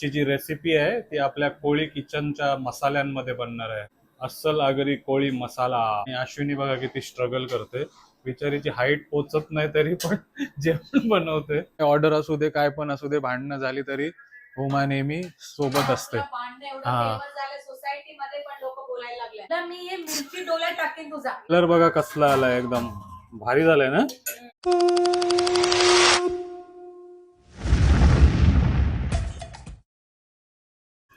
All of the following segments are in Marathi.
आजची जी रेसिपी आहे ती आपल्या कोळी किचनच्या मसाल्यांमध्ये बनणार आहे. अस्सल आगरी कोळी मसाला. आणि अश्विनी बघा किती स्ट्रगल करते बिचारीची हाईट पोचत नाही तरी पण जेवण बनवते. ऑर्डर असू दे काय पण असू दे भांडणं झाली तरी उमा नेहमी सोबत असते. हा. सोसायटी मध्ये पण लोक बोलायला लागले. तर कलर बघा कसला आलाय एकदम भारी झालाय ना?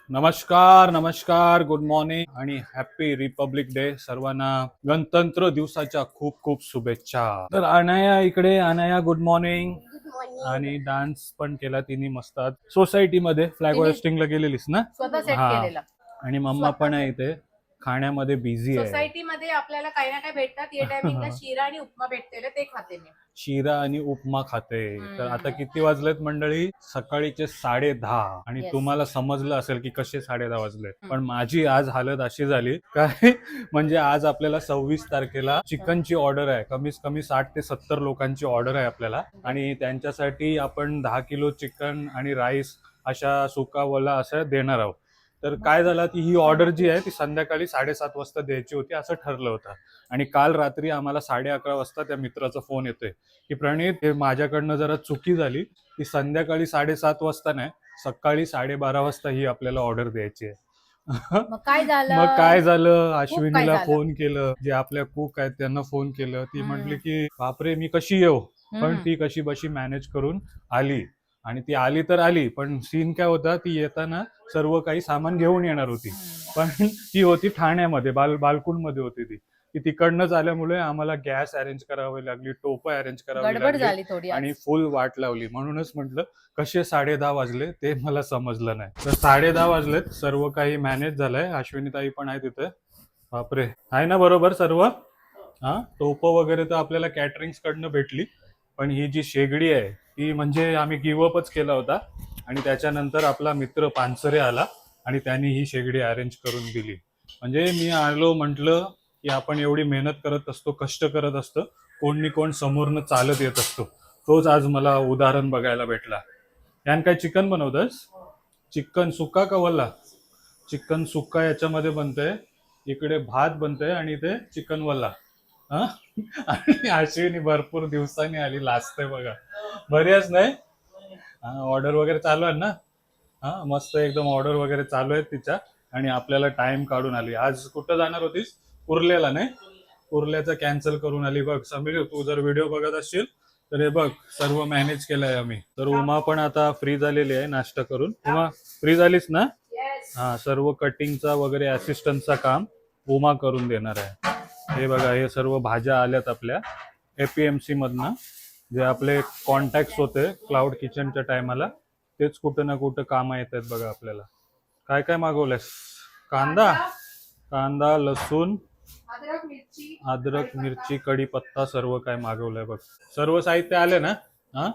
नमस्कार नमस्कार गुड मॉर्निंग आणि हॅपी रिपब्लिक डे सर्वांना गणतंत्र दिवसाच्या खूप खूप शुभेच्छा. तर अनाया इकडे अनाया गुड मॉर्निंग आणि डान्स पण केला तिने मस्त. सोसायटी मध्ये फ्लॅग होस्टिंगला गेलेलीस ना? हा. आणि मम्मा पण आहे इथे. खाण्यामध्ये बिझी आहे. सोसायटी मध्ये आपल्याला काही ना काही भेटतात. या टायमिंगला शिरा आणि उपमा भेटते ते खाते मी. शिरा आणि उपमा खाते. तर आता किती वाजलेत मंडळी? सकाळीचे साडे दहा आणि Yes. तुम्हाला समजलं असेल की कसे साडे दहा वाजले पण माझी आज हालत अशी झाली काय? म्हणजे आज आपल्याला सव्वीस तारखेला चिकनची ऑर्डर आहे. कमीत कमी साठ ते सत्तर लोकांची ऑर्डर आहे आपल्याला. आणि त्यांच्यासाठी आपण दहा किलो चिकन आणि राईस अशा सुका वला असं देणार आहोत. तर काय झालं ती ही ऑर्डर जी आहे ती संध्याकाळी साडेसात वाजता द्यायची होती असं ठरलं होतं. आणि काल रात्री आम्हाला साडे अकरा वाजता त्या मित्राचा फोन येतोय की प्रणित हे माझ्याकडनं जरा चुकी झाली की संध्याकाळी साडेसात वाजता नाही सकाळी साडेबारा वाजता ही आपल्याला ऑर्डर द्यायची आहे. मग काय झालं? मग काय झालं? अश्विनीला. फोन केलं जे आपल्या कुक आहेत त्यांना फोन केलं. ती. म्हटली की बापरे मी कशी येऊ? पण. ती कशी बशी मॅनेज करून आली. आणि ती आली तर आली पण सीन काय होता ती येताना सर्व काही सामान घेऊन येणार होती. पण ती होती ठाण्यामध्ये बाल बालकुंडमध्ये होती ती. ती तिकडनंच आल्यामुळे आम्हाला गॅस अरेंज करावी लागली टोपं अरेंज करावी गडबड लागली झाली थोडी आज. आणि फुल वाट लावली. म्हणूनच म्हटलं कसे साडे दहा वाजले ते मला समजलं नाही. तर साडे दहा वाजलेत सर्व काही मॅनेज झालंय. अश्विनीताई पण आहे तिथे. बापरे. आहे ना बरोबर सर्व? हा? टोपं वगैरे तर आपल्याला कॅटरिंग कडनं भेटली पण ही जी शेगडी आहे की म्हणजे आम्ही गिवअपच केला होता. आणि त्याच्यानंतर आपला मित्र पानसरे आला आणि त्यांनी ही शेगडी अरेंज करून दिली. म्हणजे मी आलो म्हटलं की आपण एवढी मेहनत करत असतो कष्ट करत असतो कोण कोण समोरनं चालत येत असतो. तोच आज मला उदाहरण बघायला भेटला. यान काय चिकन बनवतस? चिकन सुक्का का वल्ला? चिकन सुक्का याच्यामध्ये बनतंय. इकडे भात बनतंय आणि ते चिकन वल्ला. हा? आणि अश्विनी भरपूर दिवसांनी आली लाजते बघा. बरीच नाही. हा ऑर्डर वगैरे चालू आहे ना? हा मस्त एकदम ऑर्डर वगैरे चालू आहेत तिच्या. आणि आपल्याला टाइम काढून आली. आज कुठं जाणार होतीस? कुर्ल्याला नाही. कुर्ल्याचं कॅन्सल करून आली. बघ समीर तू जर व्हिडिओ बघत असशील तर हे बघ सर्व मॅनेज केलंय आम्ही. तर उमा पण आता फ्री झालेली आहे नाश्ता करून. उमा फ्री झालीस ना. हा सर्व कटिंगचा वगैरे असिस्टंटचा काम उमा करून देणार आहे. हे बघा हे सर्व भाज्या आल्यात आपल्या. एपीएमसी मधनं. जे आपले कॉन्टॅक्ट होते क्लाउड किचनच्या टायमाला तेच कुठं ना कुठं कामं येत आहेत बघा आपल्याला. काय काय मागवलंयस? कांदा? कांदा लसूण अद्रक मिरची अद्रक पत्ता कढीपत्ता सर्व काय मागवलंय बघ. सर्व साहित्य आले ना? हा?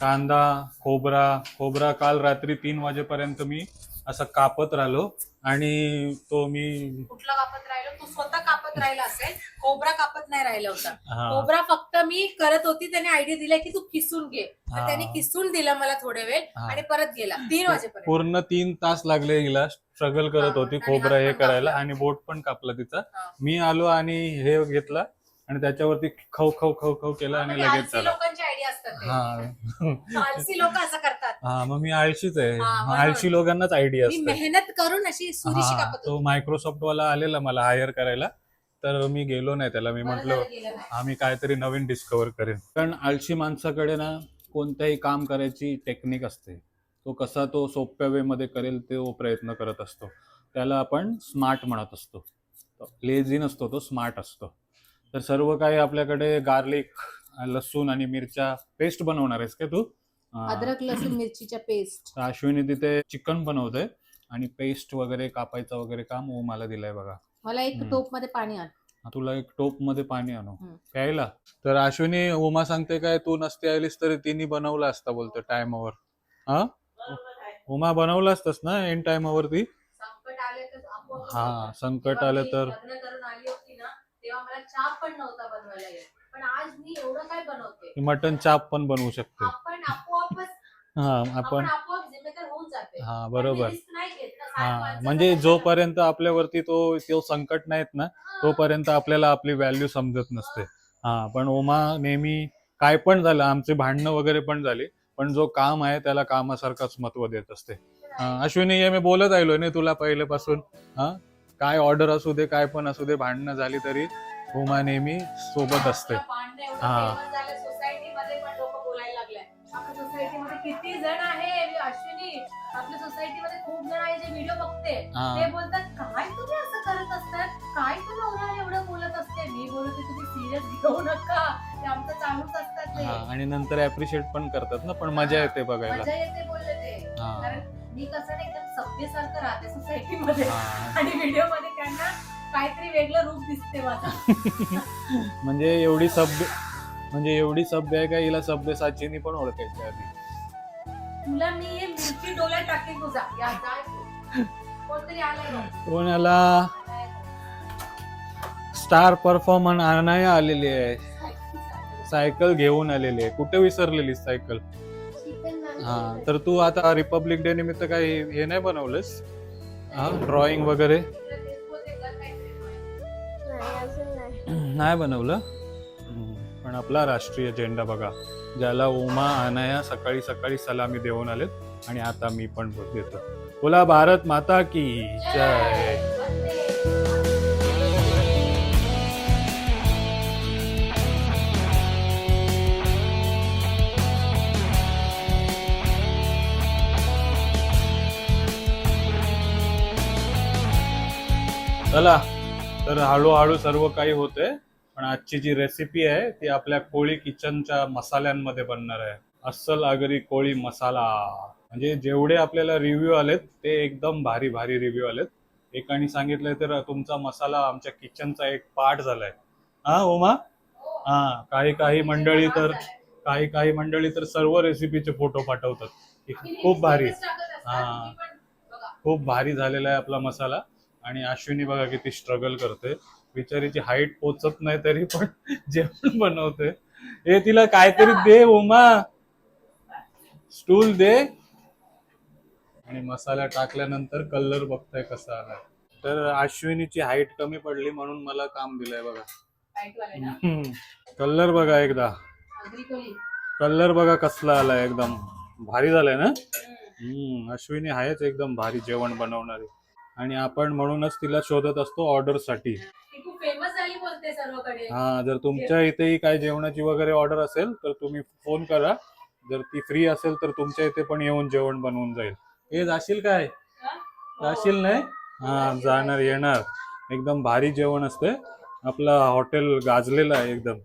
कांदा खोबरा खोबरा काल रात्री तीन वाजेपर्यंत मी असं कापत राहिलो आणि तो मी कुठला कापत राहिलो? तू स्वतः कापत राहिला असेल. कोबरा कापत नाही राहिला होता. हा. कोबरा फक्त मी करत होती त्याने आयडिया दिला की तू किसून घे. तर हा. त्याने किसून दिला मला थोडे वेळ हा. आणि परत गेला. तीन वाजेपर्यंत. पूर्ण तीन तास लागले हिला. स्ट्रगल करत हा, होती आणि खोबरा हात हे पण करायला कापला. आणि बोट पण कापला तिचा. हा. मी आलो आणि हे घेतला आणि त्याच्यावरती खव खव खव खव केलं आणि म्हणजे लगेच झाला. असतात. हा. आळसी लोक असं करतात. हा मग मी आळशीच आहे. हा, म्हणून. आळशी लोकांनाच आयडिया मी असते मेहनत करून अशी सुरीशी हा, कापत तो मायक्रोसॉफ्ट वाला आलेला मला हायर करायला. तर मी गेलो नाही त्याला. मी म्हंटल आम्ही काहीतरी नवीन डिस्कवर करेन. कारण आळशी माणसाकडे ना कोणत्याही काम करायची टेक्निक असते. तो कसा तो सोप्या वे मध्ये करेल तो प्रयत्न करत असतो. त्याला आपण स्मार्ट म्हणत असतो. लेझी नसतो तो स्मार्ट असतो. तर सर्व काही आपल्याकडे गार्लिक लसूण आणि मिरच्या पेस्ट बनवणार आहेस का तू. अद्रक लसूण मिरचीच्या पेस्ट अश्विनी तिथे चिकन बनवतोय आणि पेस्ट वगैरे कापायचं वगैरे काम ओ मला दिलंय बघा. मला एक. टोपमध्ये पाणी आण. तुला एक टोपमध्ये पाणी आणू. प्यायला? तर अश्विनी उमा सांगते काय तू नसते आलीस तरी तिने बनवलं असतं बोलतो टायमावर हा? उमा बनवलं असतस ना एन टायमावरती संकट आले तर आपोआप हा. संकट आलं तर. लग्न करून आली होती ना तेव्हा मला चहा पण नव्हता बनवायला येत. पण आज मी एवढं काय बनवते? मटन चाप पण बनवू शकते. आपण आपोआपच हा आपण आपण आपोआप जिम्मेदार होऊन जाते. हा बरोबर. नाही घेत ना, हा म्हणजे जोपर्यंत आपल्यावरती तो तो संकट नाहीत ना हा. तोपर्यंत आपल्याला आपली व्हॅल्यू समजत नसते. हा पण ओमा नेहमी काय पण झालं आमचे भांडणं वगैरे पण झाली पण जो काम आहे त्याला कामासारखंच महत्त्व देत असते. हा, अश्विनी हे मी बोलत आलोय ना तुला पहिल्यापासून हा काय ऑर्डर असू दे काय पण असू दे भांडणं झाली तरी उमा नेहमी सोबत असते. हा. famous झालं सोसायटीमध्ये पण लोक बोलायला लागले आपल्या सोसायटीमध्ये किती जण आहे मी अश्विनी? आपल्या सोसायटीमध्ये खूप जण आहे जे व्हिडिओ बघते. हा. ते बोलतात काय तुम्ही असं करत असतात? काय तुम्ही एवढं एवढं बोलत असते? मी बोलते तुम्ही सिरियस घेऊ नका. ते आमचं चालूच असतात ते. हा आणि नंतर अप्रिशिएट पण करतात ना पण मजा येते बघायला. मजा येते बोलले ते. हा. कारण मी कसं नाही एकदम सभ्यसारखं राहते सोसायटीमध्ये आणि व्हिडिओमध्ये त्यांना काहीतरी वेगळं रूप दिसते माझं म्हणजे एवढी सभ्य म्हणजे एवढी सभ्य आहे का हिला सभ्य साचीनी पण ओळखायची आधी? तुला मी हे मिरची डोल्यात टाकेन तुझा. या जाय तू. कोणतरी आलाय बघ. कोणाला स्टार परफॉर्मन्स आणाया आलेली आहे. सायकल घेऊन आलेली आहे. कुठे विसरलेली सायकल? हा तर तू आता रिपब्लिक डे निमित्त काही हे नाही बनवलंस? हा ड्रॉइंग वगैरे? नाही बनवलं. पण आपला राष्ट्रीय झेंडा बघा ज्याला उमा अनाया सकाळी सकाळी सलामी देऊन आलेत आणि आता मी पण देतो. बोला भारत माता की जय. चला. तर हळूहळू सर्व काही होते पण आजची जी रेसिपी आहे ती आपल्या कोळी किचनच्या मसाल्यांमध्ये बनणार आहे. अस्सल आगरी कोळी मसाला. म्हणजे जेवढे आपल्याला रिव्ह्यू आलेत ते एकदम भारी भारी रिव्ह्यू आलेत. एकाने सांगितलंय तर तुमचा मसाला आमच्या किचनचा एक पार्ट झालाय. हा उमा हा काही काही मंडळी तर काही काही मंडळी तर सर्व रेसिपीचे फोटो पाठवतात. खूप भारी. हा. खूप भारी झालेला आहे आपला मसाला. आणि अश्विनी बघा किती स्ट्रगल करते. बिचारीची हाईट पोचत नाही तरी पण जेवण बनवते. हे तिला काहीतरी दे उमा. स्टूल दे. आणि मसाला टाकल्यानंतर कलर बघताय कसा आलाय तर अश्विनीची हाईट कमी पडली म्हणून मला काम दिलंय बघा. कलर बघा एकदा. कलर बघा कसला आलाय एकदम. भारी झालाय ना? हम्म अश्विनी आहेच एकदम भारी जेवण बनवणारी. आणि आपण म्हणूनच तिला शोधत असतो ऑर्डरसाठी हा जर तुमच्या इथेही काय जेवणाची वगैरे ऑर्डर असेल तर तुम्ही फोन करा. जर ती फ्री असेल तर तुमच्या इथे पण येऊन जेवण बनवून जाईल. हे जाशील काय? जाशील नाही? हा जाणार येणार. एकदम भारी जेवण असते. आपलं हॉटेल गाजलेलं आहे एकदम.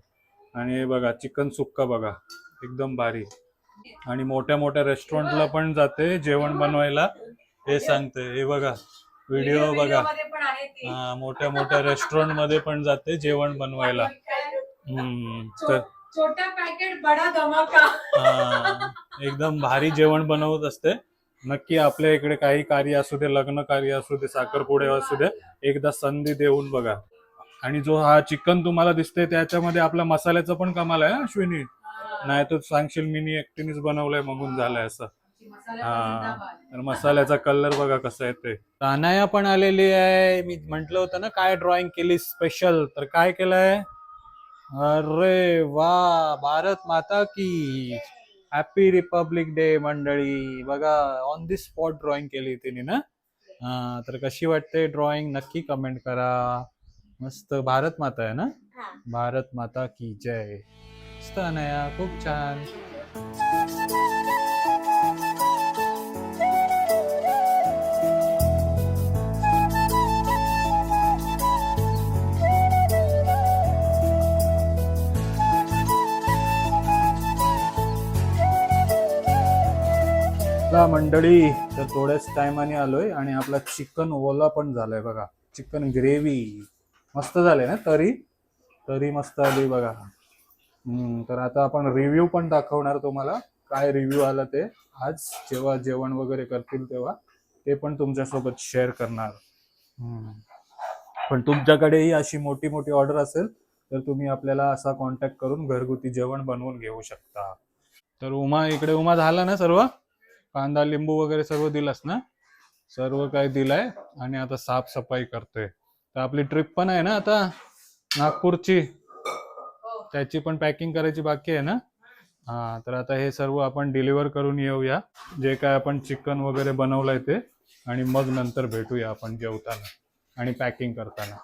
आणि हे बघा चिकन सुक्का बघा. एकदम भारी. आणि मोठ्या मोठ्या रेस्टॉरंटला पण जाते जेवण बनवायला. हे सांगते हे बघा. व्हिडिओ बघा. हा मोठ्या मोठ्या रेस्टॉरंटमध्ये पण जाते जेवण बनवायला. हम्म तर छोटा पॅकेट बडा धमाका. हा, एकदम भारी जेवण बनवत असते. नक्की आपल्या इकडे काही कार्य असू दे लग्न कार्य असू दे साखरपुडे असू दे एकदा संधी देऊन बघा. आणि जो हा चिकन तुम्हाला दिसतोय त्याच्यामध्ये आपल्या मसाल्याचं पण कमाल आहे अश्विनी नाही तर सांगशील मी एकटीनेच बनवलंय म्हणून झालंय असं. हा. तर मसाल्याचा कलर बघा कसा येते तानाया पण आलेली आहे. मी म्हंटल होतं ना काय ड्रॉइंग केली स्पेशल तर काय केलंय? अरे वा भारत माता की. हॅपी रिपब्लिक डे मंडळी. बघा ऑन दी स्पॉट ड्रॉइंग केली तिने ना? हा तर कशी वाटते ड्रॉइंग नक्की कमेंट करा. मस्त भारत माता आहे ना? हा. भारत माता की जय. मस्त अनया खूप छान. आता मंडळी तर थोड्याच टायमाने आलोय आणि आपला चिकन ओला पण झालाय बघा. चिकन ग्रेव्ही मस्त झालंय ना? तरी? तरी मस्त आली बघा. तर आता आपण रिव्ह्यू पण दाखवणार तुम्हाला. काय रिव्ह्यू आला ते? आज जेव्हा जेवण वगैरे करतील तेव्हा ते पण तुमच्यासोबत शेअर करणार. पण तुमच्याकडेही अशी मोठी मोठी ऑर्डर असेल तर तुम्ही आपल्याला असा कॉन्टॅक्ट करून घरगुती जेवण बनवून घेऊ शकता. तर उमा इकडे उमा झाला ना सर्व? कांदा लिंबू वगैरे सर्व दिलास ना? सर्व काही दिलाय आणि आता साफसफाई करतोय. तर आपली ट्रिप पण आहे ना आता? नागपूरची. हो. त्याची पण पॅकिंग करायची बाकी आहे ना? हा तर आता हे सर्व आपण डिलिव्हर करून येऊया. जे काय आपण चिकन वगैरे बनवलंय ते. आणि मग नंतर भेटूया आपण जेवताना आणि पॅकिंग करताना.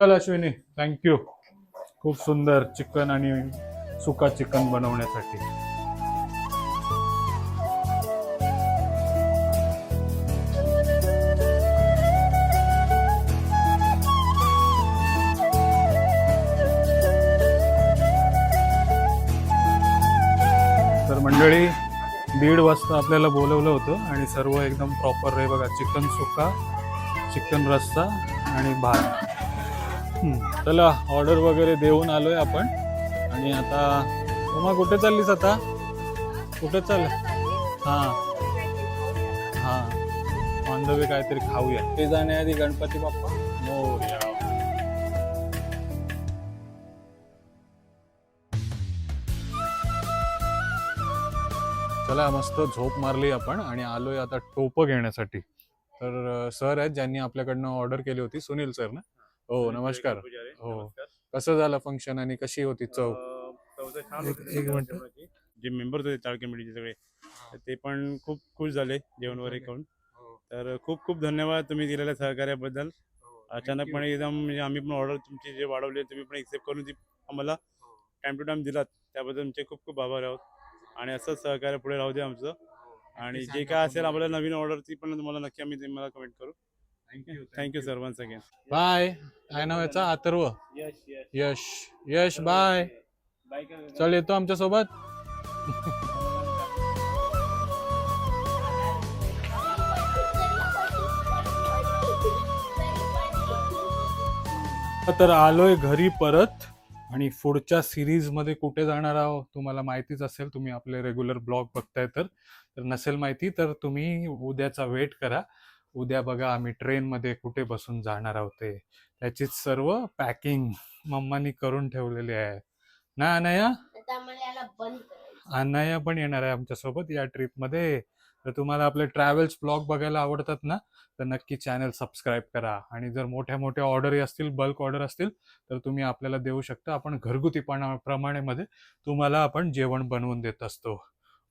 चल अश्विनी थँक्यू खूप सुंदर चिकन आणि सुका चिकन बनवण्यासाठी. सकाळी दीड वाजता आपल्याला बोलवलं होतं आणि सर्व एकदम प्रॉपर रे बघा. चिकन सुका चिकन रस्सा आणि भात. चला ऑर्डर वगैरे देऊन आलोय आपण. आणि आता उमा कुठे चाललीस आता? कुठे चाल? हा. हा. ऑन द वे काहीतरी खाऊया. ते जाण्याआधी गणपती बाप्पा. चला मस्त झोप मारली आपण आणि आलोय आता टोपं घेण्यासाठी. तर सर आहेत ज्यांनी आपल्याकडनं ऑर्डर केली होती सुनील सर ना हो. नमस्कार. हो. कसं झालं फंक्शन आणि कशी होती चव? एक- एक मिनिट. जे मेंबर्स होते चाळ कमिटीचे सगळे ते पण खूप खुश झाले जेवण वगैरे खाऊन तर खूप खूप धन्यवाद तुम्ही दिलेल्या सहकार्याबद्दल. अचानकपणे एकदम म्हणजे आम्ही पण ऑर्डर तुमची जे वाढवली तुम्ही पण एक्सेप्ट करून ती आम्हाला टाइम टू टाइम दिलात. त्याबद्दल तुमचे खूप खूप आभार आहोत. आणि असंच सहकार्य पुढे राहू दे आमचं. आणि जे काय असेल आपल्याला नवीन ऑर्डर ती पण तुम्हाला नक्की आम्ही तुम्हाला कमेंट करू. Thank you thank you sir once again bye काय नाव याचा? अथर्व. यश. यश यश यश बाय बाय चल येतो आमच्यासोबत तर आलोय घरी परत. आणि पुढच्या सिरीजमध्ये कुठे जाणार आहोत तुम्हाला माहितीच असेल तुम्ही आपले रेग्युलर ब्लॉग बघताय तर. तर नसेल माहिती तर तुम्ही उद्याचा वेट करा. उद्या बघा आम्ही ट्रेनमध्ये कुठे बसून जाणार आहोत ते. त्याचीच सर्व पॅकिंग मम्मानी करून ठेवलेली आहे. ना अनया? अनया पण येणार आहे आमच्यासोबत या ट्रिपमध्ये तर तुम्हाला आपले ट्रॅव्हल्स ब्लॉग बघायला आवडतात ना तर नक्की चॅनल सबस्क्राईब करा. आणि जर मोठ्या मोठ्या ऑर्डर असतील बल्क ऑर्डर असतील तर तुम्ही आपल्याला देऊ शकता. आपण घरगुती प्रमाणेमध्ये तुम्हाला आपण जेवण बनवून देत असतो.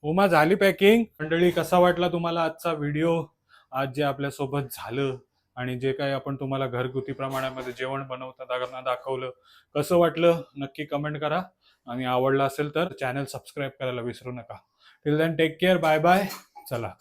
उमा झाली पॅकिंग? मंडळी कसा वाटला तुम्हाला आजचा व्हिडिओ? आज जे आपल्यासोबत झालं आणि जे काही आपण तुम्हाला घरगुती प्रमाणामध्ये जेवण बनवता दाखवलं कसं वाटलं? नक्की कमेंट करा. आणि आवडलं असेल तर चॅनल सबस्क्राईब करायला विसरू नका. Till then take care bye bye चला.